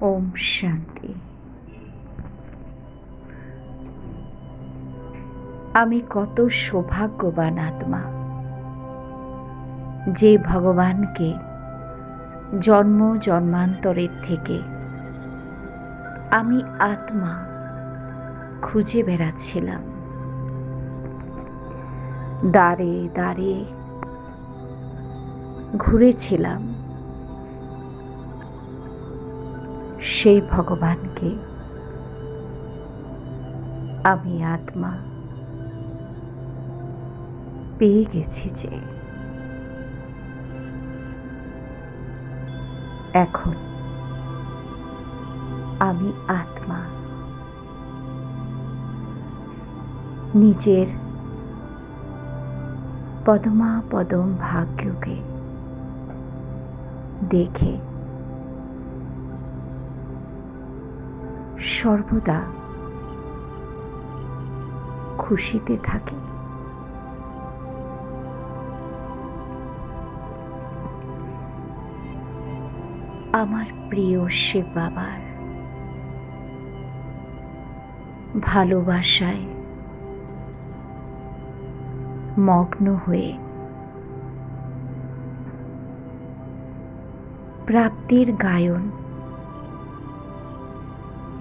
ওম শান্তি। আমি কত সৌভাগ্যবান আত্মা যে ভগবানকে জন্ম জন্মান্তরের থেকে আমি আত্মা খুঁজে বেড়াচ্ছিলাম। দাঁড়ে দাঁড়িয়ে ঘুরেছিলাম। সেই ভগবানকে। আমি আত্মা পেয়ে গেছি যে এখন আমি আত্মা নিজের পদমা পদম ভাগ্যকে দেখে সর্বদা খুশিতে থাকি। আমার প্রিয় শিব বাবার ভালোবাসায় মগ্ন হয়ে প্রাপ্তির গায়ন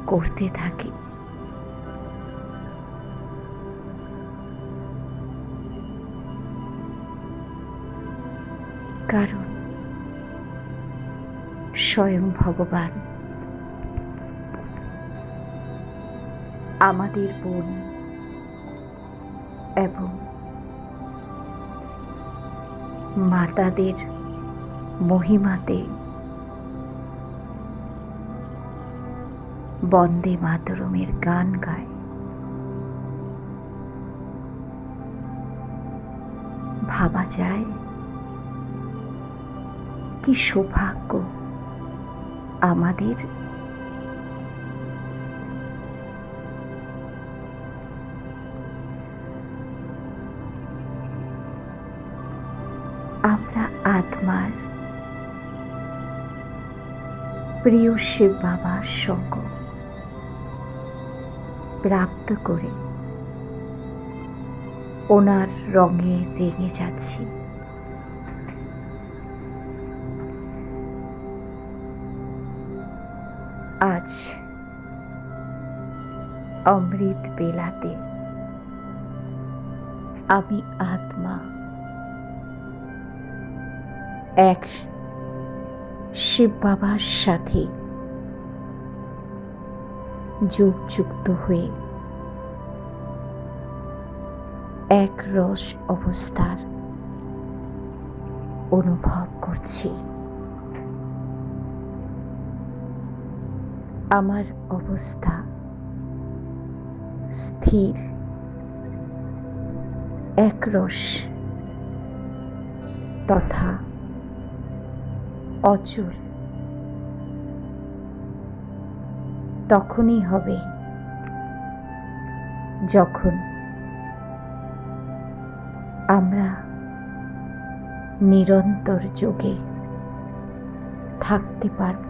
করতে থাকি। কারণ স্বয়ং ভগবান আমাদের বোন এবং মাতাদের মহিমাতে বন্দে মাতরমের গান গায়। ভাবা যায় কি সৌভাগ্য আমাদের। আমরা আত্মার প্রিয় শিব বাবার সঙ্গ। প্রাপ্ত করে। ওনার রঙে রেঙে যাচ্ছি। আজ অমৃত বেলাতে আমি আত্মা এক শিব বাবার সাথে যোগযুক্ত হয়ে। এক রস অবস্থার অনুভব করছি। আমার অবস্থা স্থির। একরস তথা অচল। তখনই হবে। যখন আমরা নিরন্তর যোগে থাকতে পারব।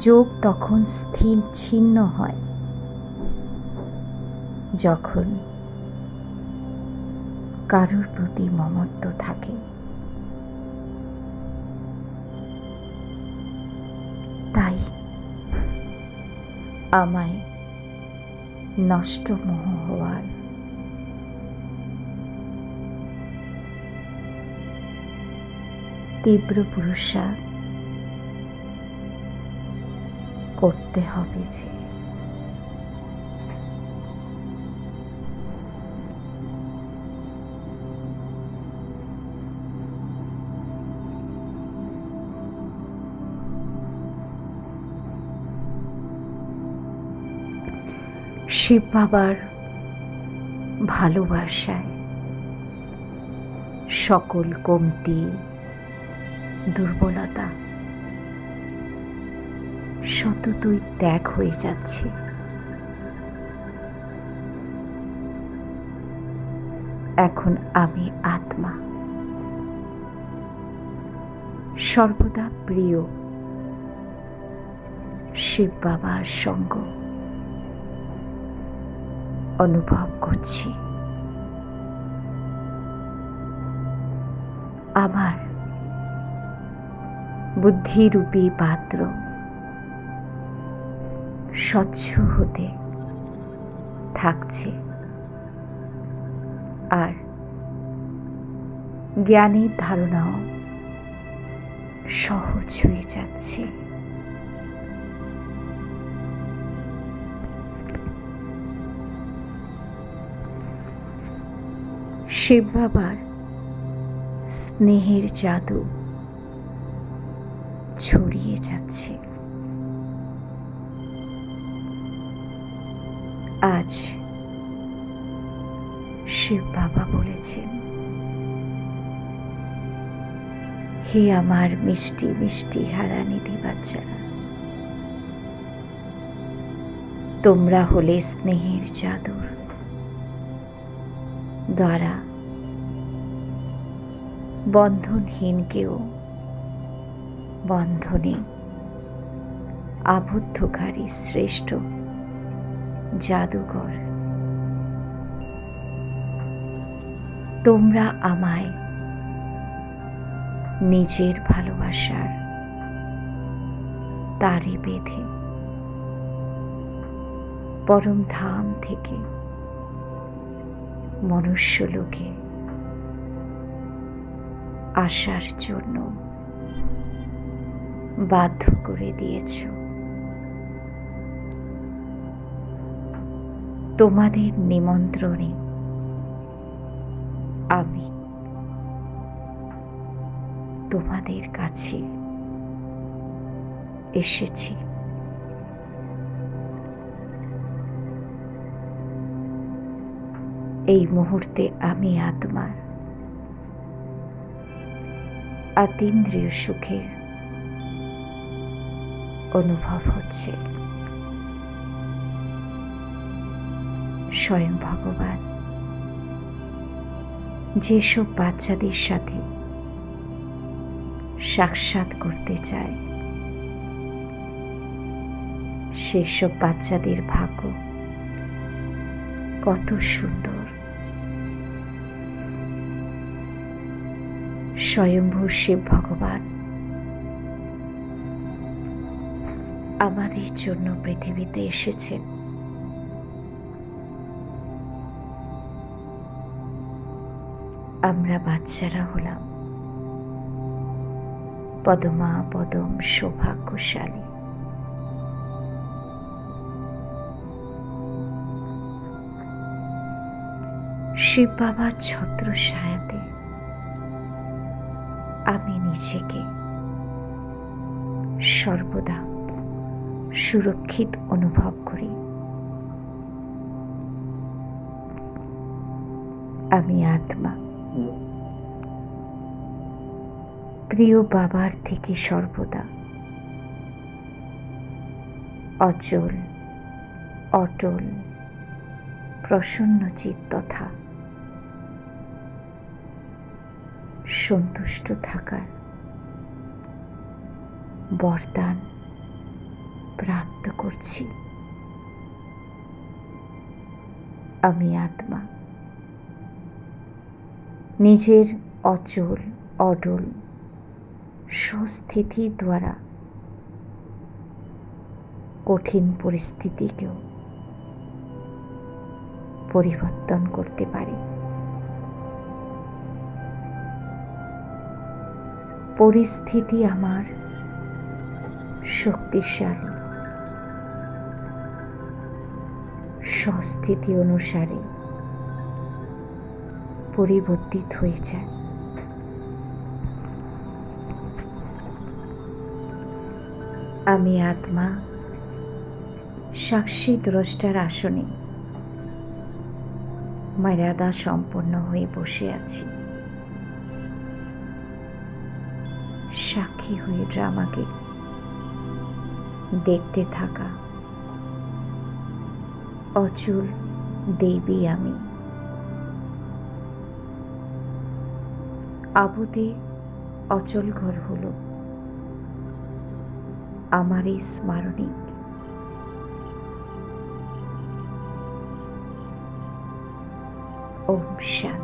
যোগ তখন স্থির ছিন্ন হয়। যখন কারোর প্রতি মমত্ব থাকে। আমায় নষ্ট মোহ হওয়ার। তীব্র পুরুষা করতে হবে যে শিব বাবার ভালোবাসায় সকল কমতি, দুর্বলতা সততই ত্যাগ হয়ে যাচ্ছে। এখন আমি আত্মা। সর্বদা প্রিয় শিব বাবার সঙ্গ। অনুভব করছি। আমার বুদ্ধিরূপী পাত্র স্বচ্ছ হতে থাকছে। আর জ্ঞানের ধারণাও সহজ হয়ে যাচ্ছে। শিব বাবার স্নেহের জাদু ছড়িয়ে যাচ্ছে। আজ শিব বাবা বলেছেন, হে আমার মিষ্টি মিষ্টি হারানিধি বাচ্চারা তোমরা হলে স্নেহের জাদুর দ্বারা বন্ধনহীনকেও বন্ধনে আবদ্ধকারী শ্রেষ্ঠ জাদুঘর। তোমরা আমায় নিজের ভালোবাসার তারি বেঁধে পরম ধাম থেকে মনুষ্য লোকে আসার জন্য বাধ্য করে দিয়েছ। তোমাদের নিমন্ত্রণে আমি তোমাদের কাছে এসেছি। এই মুহূর্তে আমি আত্মার আতীন্দ্রিয় সুখের অনুভব হচ্ছে। স্বয়ং ভগবান, যেসব বাচ্চাদের সাথে সাক্ষাৎ করতে চায়, সেসব বাচ্চাদের ভাগ্য কত সুন্দর। স্বয়ম্ভূ শিব ভগবান। আমাদের জন্য পৃথিবীতে এসেছেন। আমরা বাচ্চারা হলাম। পদমা পদম সৌভাগ্যশালী। শিব বাবার ছত্র সায়াতে আমি নিজেকে সর্বদা সুরক্ষিত অনুভব করি। আমি আত্মা। প্রিয় বাবার থেকে সর্বদা অচল, অটল প্রসন্নচিত তথা সন্তুষ্ট থাকার বরদান প্রাপ্ত করছি। আমি আত্মা। নিজের অচল, অডল স্বস্থিতি দ্বারা কঠিন পরিস্থিতিকেও পরিবর্তন করতে পারি। পরিস্থিতি আমার শক্তিশালী। স্বস্থিতি অনুসারে পরিবর্তিত হয়ে যায়। আমি আত্মা, সাক্ষী দ্রষ্টার আসনে, মর্যাদা সম্পন্ন হয়ে বসে আছি। সাক্ষী হয়ে ড্রামাকে দেখতে থাকা। অচল দেবী আমি। আবুতে অচল ঘর হলো। আমার এই স্মারণিক ওম শান্তি।